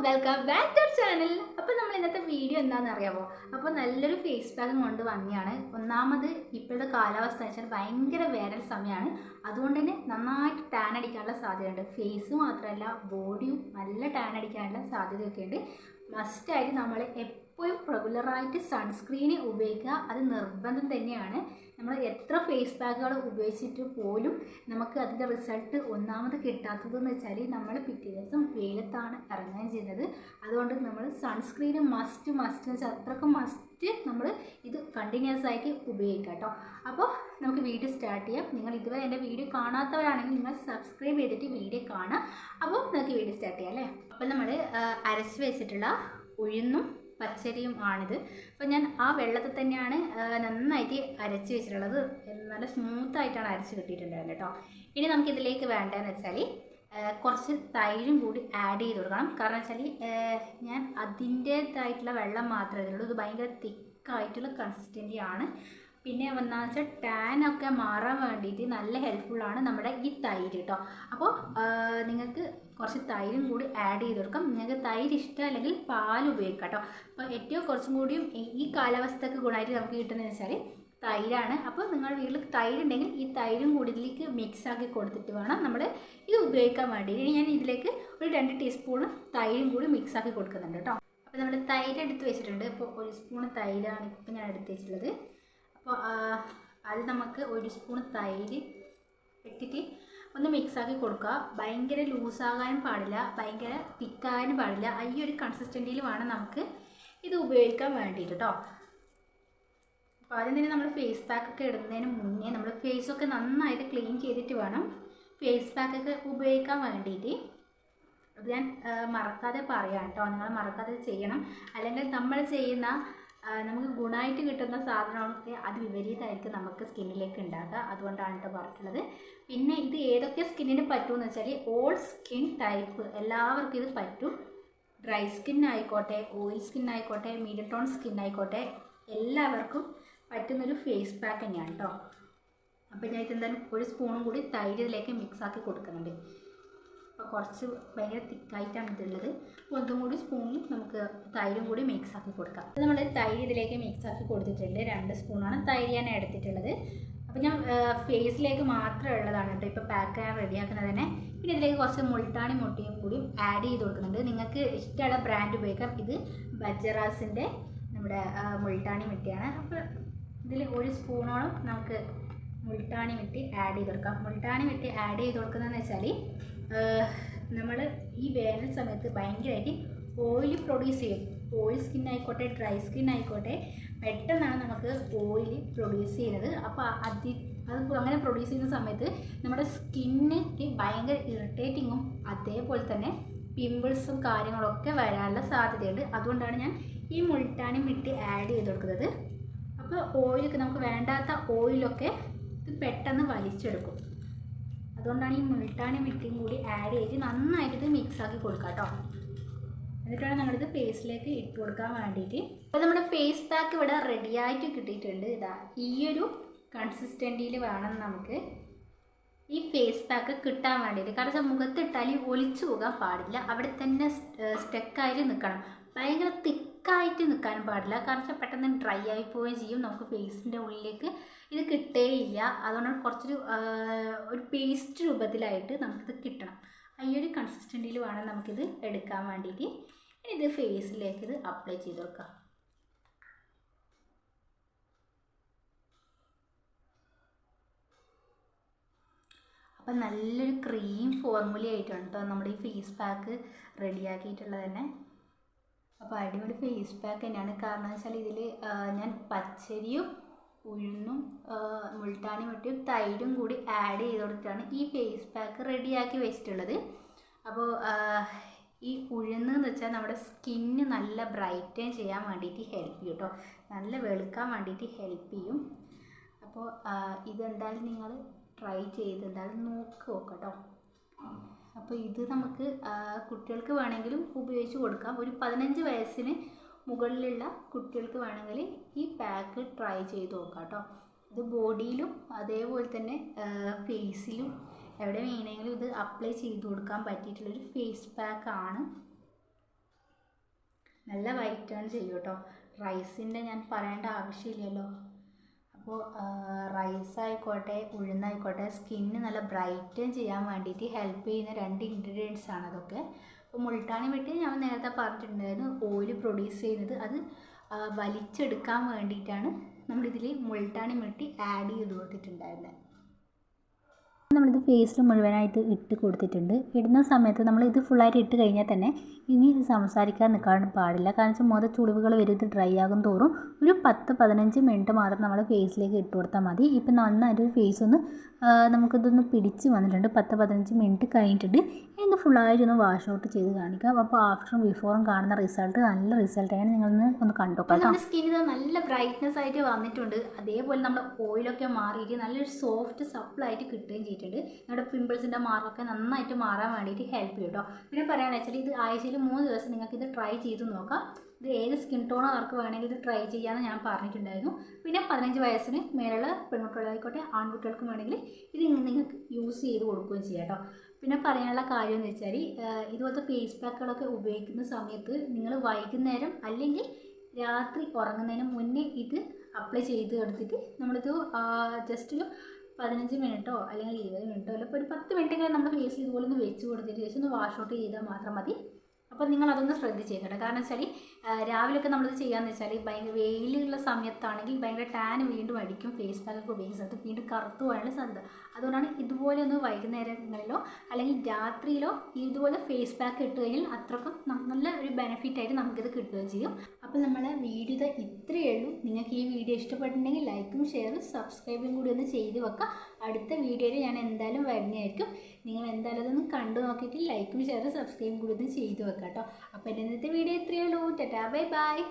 Welcome back to channel അപ്പോൾ നമ്മൾ ഇന്നത്തെ വീഡിയോ എന്താണെന്ന് അറിയാമോ അപ്പോൾ നല്ലൊരു ഫേസ് പാക്ക് കൊണ്ട് വന്നിയാണ്. ഒന്നാമത് ഇപ്പോഴത്തെ കാലാവസ്ഥ എന്ന് വെച്ചാൽ ഭയങ്കര വേനൽ സമയമാണ് അതുകൊണ്ട് തന്നെ നന്നായിട്ട് ടാൻ അടിക്കാനുള്ള സാധ്യതയുണ്ട്. ഫേസ് മാത്രമല്ല ബോഡിയും നല്ല ടാൻ അടിക്കാനുള്ള സാധ്യതയൊക്കെ ഉണ്ട് മസ്റ്റായിട്ട് നമ്മൾ റെഗുലറായിട്ട് സൺസ്ക്രീൻ ഉപയോഗിക്കുക. അത് നിർബന്ധം തന്നെയാണ്. നമ്മൾ എത്ര ഫേസ് പാക്കുകൾ ഉപയോഗിച്ചിട്ട് പോലും നമുക്ക് അതിന്റെ റിസൾട്ട് ഒന്നാമത് കിട്ടാത്തതെന്ന് വെച്ചാൽ നമ്മൾ പിറ്റേ ദിവസം വെയിലത്താണ് ഇറങ്ങുകയും ചെയ്യുന്നത്. അതുകൊണ്ട് നമ്മൾ സൺസ്ക്രീന് മസ്റ്റ് മസ്റ്റ് എന്ന് വെച്ചാൽ അത്രക്കും മസ്റ്റ് നമ്മൾ ഇത് കണ്ടിന്യൂസ് ആയിട്ട് ഉപയോഗിക്കുക കേട്ടോ അപ്പോൾ നമുക്ക് വീഡിയോ സ്റ്റാർട്ട് ചെയ്യാം. നിങ്ങൾ ഇതുവരെ എന്റെ വീഡിയോ കാണാത്തവരാണെങ്കിൽ നിങ്ങൾ സബ്സ്ക്രൈബ് ചെയ്തിട്ട് വീഡിയോ കാണാം അപ്പോൾ നമുക്ക് വീഡിയോ സ്റ്റാർട്ട് ചെയ്യാം അല്ലേ? അപ്പോൾ നമ്മൾ അരച്ച് വെച്ചിട്ടുള്ള ഉഴുന്നും പച്ചരിയും ആണിത്. അപ്പോൾ ഞാൻ ആ വെള്ളത്തിൽ തന്നെയാണ് നന്നായിട്ട് അരച്ച് വെച്ചിട്ടുള്ളത്. നല്ല സ്മൂത്തായിട്ടാണ് അരച്ച് കിട്ടിയിട്ടുണ്ടായിരുന്നത് കേട്ടോ ഇനി നമുക്ക് ഇതിലേക്ക് വേണ്ടതെന്ന് വെച്ചാൽ കുറച്ച് തൈരും കൂടി ആഡ് ചെയ്ത് കൊടുക്കണം. കാരണം വെച്ചാൽ ഞാൻ അതിന്റേതായിട്ടുള്ള വെള്ളം മാത്രമേ ഇതിലുള്ളൂ. ഇത് ഭയങ്കര തിക്കായിട്ടുള്ള കൺസിസ്റ്റൻസി ആണ്. പിന്നെ വന്നാൽ വെച്ചാൽ ഒക്കെ മാറാൻ വേണ്ടിയിട്ട് നല്ല ഹെൽപ്ഫുള്ളാണ് നമ്മുടെ ഈ തൈര് കേട്ടോ അപ്പോൾ നിങ്ങൾക്ക് കുറച്ച് തൈരും കൂടി ആഡ് ചെയ്ത് കൊടുക്കാം. നിങ്ങൾക്ക് തൈര് ഇഷ്ടമല്ലെങ്കിൽ പാൽ ഉപയോഗിക്കാം കേട്ടോ അപ്പോൾ ഏറ്റവും കുറച്ചും കൂടിയും ഈ- കാലാവസ്ഥക്ക് ഗുണമായിട്ട് നമുക്ക് കിട്ടുന്നതെന്ന് വെച്ചാൽ തൈരാണ്. അപ്പോൾ നിങ്ങളുടെ വീട്ടിൽ തൈര് ഉണ്ടെങ്കിൽ ഈ തൈരും കൂടി ഇതിലേക്ക് മിക്സ് ആക്കി കൊടുത്തിട്ട് വേണം നമ്മൾ ഇത് ഉപയോഗിക്കാൻ വേണ്ടി ഇനി ഞാൻ ഇതിലേക്ക് ഒരു രണ്ട് ടീസ്പൂൺ തൈരും കൂടി മിക്സ് ആക്കി കൊടുക്കുന്നുണ്ട് കേട്ടോ അപ്പോൾ നമ്മൾ തൈര് എടുത്ത് വെച്ചിട്ടുണ്ട്. അപ്പോൾ ഒരു സ്പൂൺ തൈരാണ് ഇപ്പോൾ ഞാൻ എടുത്ത് വെച്ചിട്ടുള്ളത്. അപ്പോൾ അത് നമുക്ക് ഒരു സ്പൂൺ തൈര് ഇട്ടിട്ട് ഒന്ന് മിക്സാക്കി കൊടുക്കുക. ഭയങ്കര ലൂസാകാനും പാടില്ല ഭയങ്കര തിക്കാകാനും പാടില്ല. ഈ ഒരു കൺസിസ്റ്റന്റിയിൽ വേണം നമുക്ക് ഇത് ഉപയോഗിക്കാൻ വേണ്ടിയിട്ട് കേട്ടോ അപ്പോൾ ആദ്യം തന്നെ നമ്മൾ ഫേസ് പാക്ക് ഒക്കെ ഇടുന്നതിന് മുന്നേ നമ്മൾ ഫേസൊക്കെ നന്നായിട്ട് ക്ലീൻ ചെയ്തിട്ട് വേണം ഫേസ് പാക്കൊക്കെ ഉപയോഗിക്കാൻ വേണ്ടിയിട്ട്. അത് ഞാൻ മറക്കാതെ പറയാം കേട്ടോ നിങ്ങൾ മറക്കാതെ ചെയ്യണം. അല്ലെങ്കിൽ നമ്മൾ ചെയ്യുന്ന നമുക്ക് ഗുണമായിട്ട് കിട്ടുന്ന സാധനമൊക്കെ അത് വിപരീതമായിരിക്കും നമുക്ക് സ്കിന്നിലേക്ക് ഉണ്ടാക്കുക. അതുകൊണ്ടാണ് കേട്ടോ പറഞ്ഞിട്ടുള്ളത്. പിന്നെ ഇത് ഏതൊക്കെ സ്കിന്നിന് പറ്റുമെന്ന് വെച്ചാൽ ഓൾ സ്കിൻ ടൈപ്പ് എല്ലാവർക്കും ഇത് പറ്റും. ഡ്രൈ സ്കിൻ ആയിക്കോട്ടെ ഓയിൽ സ്കിൻ ആയിക്കോട്ടെ മീഡിയം ടോൺ സ്കിൻ ആയിക്കോട്ടെ എല്ലാവർക്കും പറ്റുന്നൊരു ഫേസ് പാക്ക് തന്നെയാണ് കേട്ടോ അപ്പോൾ ഞാൻ ഇതെന്തായാലും ഒരു സ്പൂണും കൂടി തൈര് ഇതിലേക്ക് മിക്സ് ആക്കി കൊടുക്കുന്നുണ്ട്. കുറച്ച് ഭയങ്കര തിക്കായിട്ടാണ് ഇതുള്ളത്. അപ്പോൾ ഒന്നും കൂടി സ്പൂണിൽ നമുക്ക് തൈരും കൂടി മിക്സ് ആക്കി കൊടുക്കാം. അപ്പോൾ നമ്മൾ തൈര് ഇതിലേക്ക് മിക്സ് ആക്കി കൊടുത്തിട്ടുണ്ട്. രണ്ട് സ്പൂണാണ് തൈര് ഞാൻ എടുത്തിട്ടുള്ളത്. അപ്പോൾ ഞാൻ ഫേസിലേക്ക് മാത്രമേ ഉള്ളതാണ് കേട്ടോ. ഇപ്പോൾ പാക്ക് ചെയ്യാൻ റെഡിയാക്കുന്നത് തന്നെ. പിന്നെ ഇതിലേക്ക് കുറച്ച് മുൾട്ടാണി മുട്ടിയും കൂടി ആഡ് ചെയ്ത് കൊടുക്കുന്നുണ്ട്. നിങ്ങൾക്ക് ഇഷ്ടമുള്ള ബ്രാൻഡ് ഉപയോഗിക്കാം. ഇത് ബജറാസിന്റെ നമ്മുടെ മുൾട്ടാണി മിട്ടിയാണ്. അപ്പോൾ ഇതിൽ ഒരു സ്പൂണോളം നമുക്ക് മുൾട്ടാണി മിട്ടി ആഡ് ചെയ്ത് കൊടുക്കാം. മുൾട്ടാണി മിട്ടി ആഡ് ചെയ്ത് കൊടുക്കുന്നതെന്ന് വെച്ചാൽ നമ്മൾ ഈ വേനൽ സമയത്ത് ഭയങ്കരമായിട്ട് ഓയിൽ പ്രൊഡ്യൂസ് ചെയ്യും. ഓയിൽ സ്കിൻ ആയിക്കോട്ടെ ഡ്രൈ സ്കിൻ ആയിക്കോട്ടെ പെട്ടെന്നാണ് നമുക്ക് ഓയിൽ പ്രൊഡ്യൂസ് ചെയ്യുന്നത്. അപ്പോൾ അതി അത് അങ്ങനെ പ്രൊഡ്യൂസ് ചെയ്യുന്ന സമയത്ത് നമ്മുടെ സ്കിന്നിന് ഭയങ്കര ഇറിറ്റേറ്റിങ്ങും അതേപോലെ തന്നെ പിമ്പിൾസും കാര്യങ്ങളൊക്കെ വരാനുള്ള സാധ്യതയുണ്ട്. അതുകൊണ്ടാണ് ഞാൻ ഈ മുൾട്ടാനും മിട്ടി ആഡ് ചെയ്ത് കൊടുക്കുന്നത്. അപ്പോൾ ഓയിലൊക്കെ നമുക്ക് വേണ്ടാത്ത ഓയിലൊക്കെ ഇത് പെട്ടെന്ന് വലിച്ചെടുക്കും. അതുകൊണ്ടാണ് ഈ മുൾട്ടാണി മിട്ടിയും കൂടി ആഡ് ചെയ്ത് നന്നായിട്ട് ഇത് മിക്സ് ആക്കി കൊടുക്കുക കേട്ടോ എന്നിട്ടാണ് നമ്മളിത് ഫേസിലേക്ക് ഇട്ട് കൊടുക്കാൻ വേണ്ടിയിട്ട് അപ്പോൾ നമ്മുടെ ഫേസ് പാക്ക് ഇവിടെ റെഡിയായിട്ട് കിട്ടിയിട്ടുണ്ട്. ഇതാ ഈ ഒരു കൺസിസ്റ്റന്റിയിൽ വേണം നമുക്ക് ഈ ഫേസ് പാക്ക് കിട്ടാൻ വേണ്ടിയിട്ട്. കാരണം മുഖത്തിട്ടാൽ ഒലിച്ചു പോകാൻ പാടില്ല. അവിടെ തന്നെ സ്റ്റക്കായിട്ട് നിൽക്കണം ഭയങ്കര തിക്കായിട്ട് നിൽക്കാനും പാടില്ല. കാരണം പെട്ടെന്ന് ഡ്രൈ ആയി പോവുകയും ചെയ്യും. നമുക്ക് ഫേസിന്റെ ഉള്ളിലേക്ക് ഇത് കിട്ടേയില്ല. അതുകൊണ്ട് കുറച്ചൊരു ഒരു പേസ്റ്റ് രൂപത്തിലായിട്ട് നമുക്കിത് കിട്ടണം. ഈ ഒരു കൺസിസ്റ്റന്റിയിൽ വേണം നമുക്കിത് എടുക്കാൻ വേണ്ടിയിട്ട്. ഇനി ഇത് ഫേസിലേക്ക് ഇത് അപ്ലൈ ചെയ്ത് കൊടുക്കാം അപ്പം നല്ലൊരു ക്രീം ഫോർമുല ആയിട്ടാണ് കേട്ടോ നമ്മുടെ ഈ ഫേസ് പാക്ക് റെഡിയാക്കിയിട്ടുള്ളത് തന്നെ അപ്പോൾ അടിപൊളി ഫേസ് പാക്ക് തന്നെയാണ്. കാരണം വെച്ചാൽ ഇതിൽ ഞാൻ പച്ചരിയും ഉഴുന്നും മുൾട്ടാണി മുട്ടിയും തൈരും കൂടി ആഡ് ചെയ്ത് കൊടുത്തിട്ടാണ് ഈ ഫേസ് പാക്ക് റെഡിയാക്കി വെച്ചിട്ടുള്ളത്. അപ്പോൾ ഈ ഉഴുന്ന് എന്ന് വെച്ചാൽ നമ്മുടെ സ്കിന്ന് നല്ല ബ്രൈറ്റൻ ചെയ്യാൻ വേണ്ടിയിട്ട് ഹെൽപ്പ് ചെയ്യും കേട്ടോ നല്ല വെളുക്കാൻ വേണ്ടിയിട്ട് ഹെൽപ്പ് ചെയ്യും. അപ്പോൾ ഇതെന്തായാലും നിങ്ങൾ ട്രൈ ചെയ്ത് എന്തായാലും നോക്കി നോക്കാം കേട്ടോ അപ്പോൾ ഇത് നമുക്ക് കുട്ടികൾക്ക് വേണമെങ്കിലും ഉപയോഗിച്ച് കൊടുക്കാം. ഒരു പതിനഞ്ച് വയസ്സിന് മുകളിലുള്ള കുട്ടികൾക്ക് വേണമെങ്കിൽ ഈ പാക്ക് ട്രൈ ചെയ്ത് നോക്കാം കേട്ടോ ഇത് ബോഡിയിലും അതേപോലെ തന്നെ ഫേസിലും എവിടെ വേണമെങ്കിലും ഇത് അപ്ലൈ ചെയ്ത് കൊടുക്കാൻ പറ്റിയിട്ടുള്ളൊരു ഫേസ് പാക്ക് ആണ്. നല്ല വൈറ്റ് ടേൺ ചെയ്യും കേട്ടോ റൈസിന്റെ ഞാൻ പറയേണ്ട ആവശ്യമില്ലല്ലോ. അപ്പോൾ റൈസ് ആയിക്കോട്ടെ ഉഴുന്നായിക്കോട്ടെ സ്കിന്ന് നല്ല ബ്രൈറ്റൻ ചെയ്യാൻ വേണ്ടിയിട്ട് ഹെൽപ്പ് ചെയ്യുന്ന രണ്ട് ഇൻഗ്രീഡിയൻസ് ആണ് അതൊക്കെ. അപ്പോൾ മുൾട്ടാണി വെട്ടി ഞാൻ നേരത്തെ പറഞ്ഞിട്ടുണ്ടായിരുന്നു ഓയിൽ പ്രൊഡ്യൂസ് ചെയ്യുന്നത്. അത് വലിച്ചെടുക്കാൻ വേണ്ടിയിട്ടാണ് നമ്മളിതിൽ മുൾട്ടാണി വെട്ടി ആഡ് ചെയ്ത് കൊടുത്തിട്ടുണ്ടായിരുന്നത് നമ്മളിത് ഫേസിൽ മുഴുവനായിട്ട് ഇട്ട് കൊടുത്തിട്ടുണ്ട്. ഇടുന്ന സമയത്ത് നമ്മൾ ഇത് ഫുള്ളായിട്ട് ഇട്ട് കഴിഞ്ഞാൽ തന്നെ ഇനി സംസാരിക്കാൻ നിൽക്കാൻ പാടില്ല. കാരണം വെച്ചാൽ മുതൽ ചുളിവുകൾ വരും ഇത് ഡ്രൈ ആകും തോറും ഒരു പത്ത് പതിനഞ്ച് മിനിറ്റ് മാത്രം നമ്മൾ ഫേസിലേക്ക് ഇട്ട് കൊടുത്താൽ മതി. ഇപ്പം നന്നായിട്ട് ഫേസ് ഒന്ന് നമുക്കിതൊന്ന് പിടിച്ച് വന്നിട്ടുണ്ട്. പത്ത് പതിനഞ്ച് മിനിറ്റ് കഴിഞ്ഞിട്ടുണ്ട്. ഇനി ഫുള്ളായിട്ട് ഒന്ന് വാഷ് ഔട്ട് ചെയ്ത് കാണിക്കാം. അപ്പോൾ ആഫ്റ്ററും ബിഫോറും കാണുന്ന റിസൾട്ട് നല്ല റിസൾട്ട് റിസൾട്ടാണ് നിങ്ങളൊന്ന് ഒന്ന് കണ്ടു കേട്ടോ. നമ്മുടെ സ്കിന്നിന് നല്ല ബ്രൈറ്റ്നെസ് ആയിട്ട് വന്നിട്ടുണ്ട്. അതേപോലെ നമ്മുടെ ഓയിലൊക്കെ മാറിയിട്ട് നല്ലൊരു സോഫ്റ്റ് സപ്ലൈ ആയിട്ട് കിട്ടുകയും ചെയ്തിട്ടുണ്ട് നമ്മുടെ പിമ്പിൾസിന്റെ മാർക്കൊക്കെ നന്നായിട്ട് മാറാൻ വേണ്ടിയിട്ട് ഹെൽപ്പ് ചെയ്യും കേട്ടോ പിന്നെ പറയുകയാണെന്ന് വെച്ചാൽ ഇത് ആഴ്ചയിൽ മൂന്ന് ദിവസം നിങ്ങൾക്ക് ഇത് ട്രൈ ചെയ്ത് നോക്കാം. ഇത് ഏത് സ്കിൻ ടോണുകാർക്ക് വേണമെങ്കിൽ ഇത് ട്രൈ ചെയ്യാമെന്ന് ഞാൻ പറഞ്ഞിട്ടുണ്ടായിരുന്നു. പിന്നെ പതിനഞ്ച് വയസ്സിന് മേലുള്ള പെൺകുട്ടികളായിക്കോട്ടെ ആൺകുട്ടികൾക്കും വേണമെങ്കിൽ ഇത് നിങ്ങൾക്ക് യൂസ് ചെയ്ത് കൊടുക്കുകയും ചെയ്യാം കേട്ടോ പിന്നെ പറയാനുള്ള കാര്യം എന്ന് വെച്ചാൽ ഇതുപോലത്തെ ഫേസ് പാക്കുകളൊക്കെ ഉപയോഗിക്കുന്ന സമയത്ത് നിങ്ങൾ വൈകുന്നേരം അല്ലെങ്കിൽ രാത്രി ഉറങ്ങുന്നതിന് മുന്നേ ഇത് അപ്ലൈ ചെയ്ത് എടുത്തിട്ട് നമ്മളിത് ജസ്റ്റ് ഒരു പതിനഞ്ച് മിനിറ്റോ അല്ലെങ്കിൽ ഇരുപത് മിനിറ്റോ അല്ലെങ്കിൽ ഒരു പത്ത് മിനിറ്റെങ്കിലും നമ്മൾ ഫേസ് ഇതുപോലെ ഒന്ന് വെച്ച് കൊടുത്തിട്ട് ശേഷം ഒന്ന് വാഷ് ഔട്ട് ചെയ്താൽ മാത്രം മതി. അപ്പോൾ നിങ്ങൾ അതൊന്ന് ശ്രദ്ധിച്ചേക്കട്ടെ. കാരണം വെച്ചാൽ രാവിലെയൊക്കെ നമ്മളിത് ചെയ്യാന്ന് വെച്ചാൽ ഭയങ്കര വെയിലുള്ള സമയത്താണെങ്കിൽ ഭയങ്കര ടാൻ വീണ്ടും അടിക്കും ഫേസ് പാക്കൊക്കെ ഉപയോഗിക്കുന്ന സമയത്ത് വീണ്ടും കറുത്തു പോകാനുള്ള സാധ്യത. അതുകൊണ്ടാണ് ഇതുപോലെ ഒന്ന് വൈകുന്നേരങ്ങളിലോ അല്ലെങ്കിൽ രാത്രിയിലോ ഇതുപോലെ ഫേസ് പാക്ക് ഇട്ട് കഴിഞ്ഞാൽ അത്രക്കും നല്ല ഒരു ബെനിഫിറ്റ് ആയിട്ട് നമുക്കിത് കിട്ടുകയും ചെയ്യും. അപ്പോൾ നമ്മളെ വീഡിയോ ഇത് ഇത്രയേ ഉള്ളൂ. നിങ്ങൾക്ക് ഈ വീഡിയോ ഇഷ്ടപ്പെട്ടിട്ടുണ്ടെങ്കിൽ ലൈക്കും ഷെയറും സബ്സ്ക്രൈബും കൂടി ഒന്ന് ചെയ്ത് വെക്കുക. അടുത്ത വീഡിയോയിൽ ഞാൻ എന്തായാലും വരുന്നതായിരിക്കും. നിങ്ങൾ എന്തായാലും അതൊന്ന് കണ്ടു നോക്കിയിട്ട് ലൈക്കും ഷെയറും സബ്സ്ക്രൈബും കൂടി ഒന്ന് ചെയ്ത് വെക്കാം കേട്ടോ. അപ്പോൾ എന്റെ ഇന്നത്തെ വീഡിയോ ഇത്രയേ ഉള്ളൂ. Bye bye.